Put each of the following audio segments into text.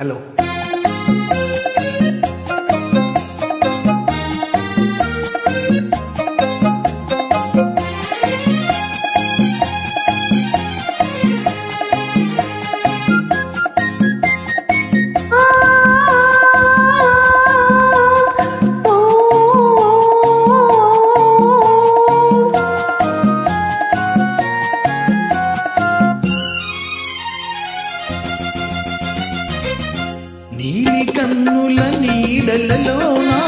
Hello. నీలి కన్నుల నీడలలోనా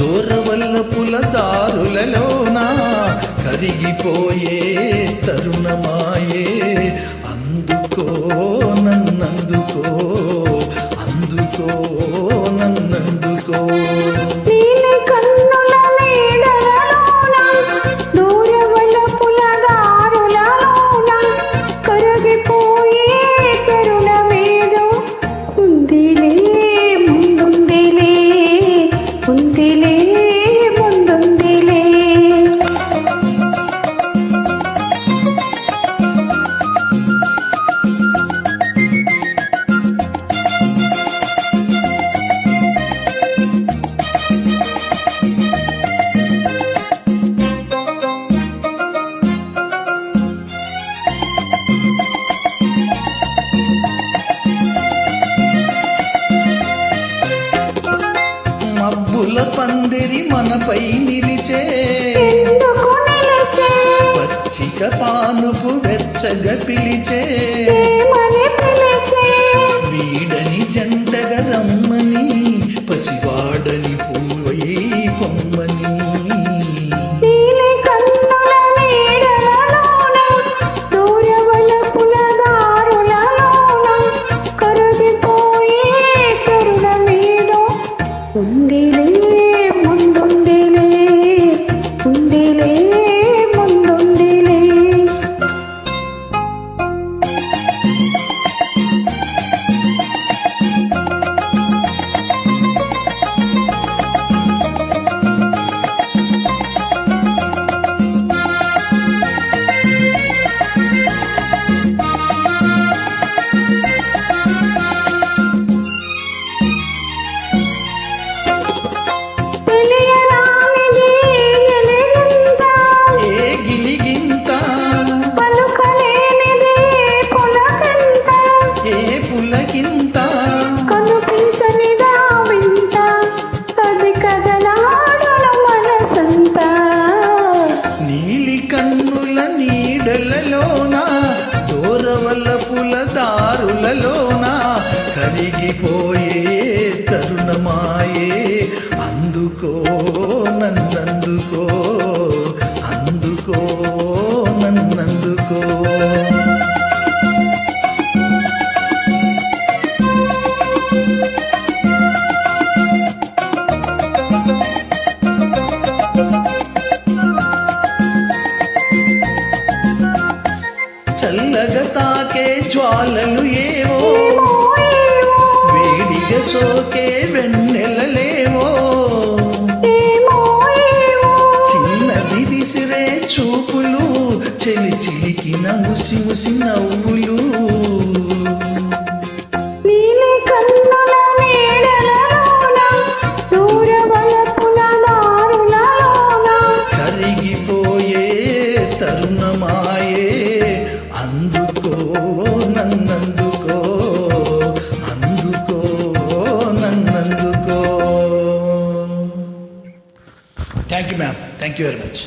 దూరవల్లపుల దారులలోనా కరిగిపోయే తరుణమాయే అందుకో నన్నందుకో మబ్బుల పందిరి మనపై నిలిచే. పచ్చిక పానుపు వెచ్చగా పిలిచే. వీడని జంటగా రమ్మని పసివాడని పూవై పొమ్మని పులకింత కనిపించనిదా వింత, అది కదలాడుల మనసంతా. నీలి కన్నుల నీడలలోన దూరవల్లపుల దారులలోన కరిగిపోయే తరుణమాయే అందుకో నన్నందుకో అందుకో చల్లగా తాకే జ్వాలలు ఏవో? వేడిగా సోకే వెన్నెలలేవో చిన్నది విసిరే చూపులు చెలి చిలికిన ముసి ముసి నవ్వులు. అందుకో నన్నందుకో అందుకో నన్నందుకో. Thank you ma'am thank you very much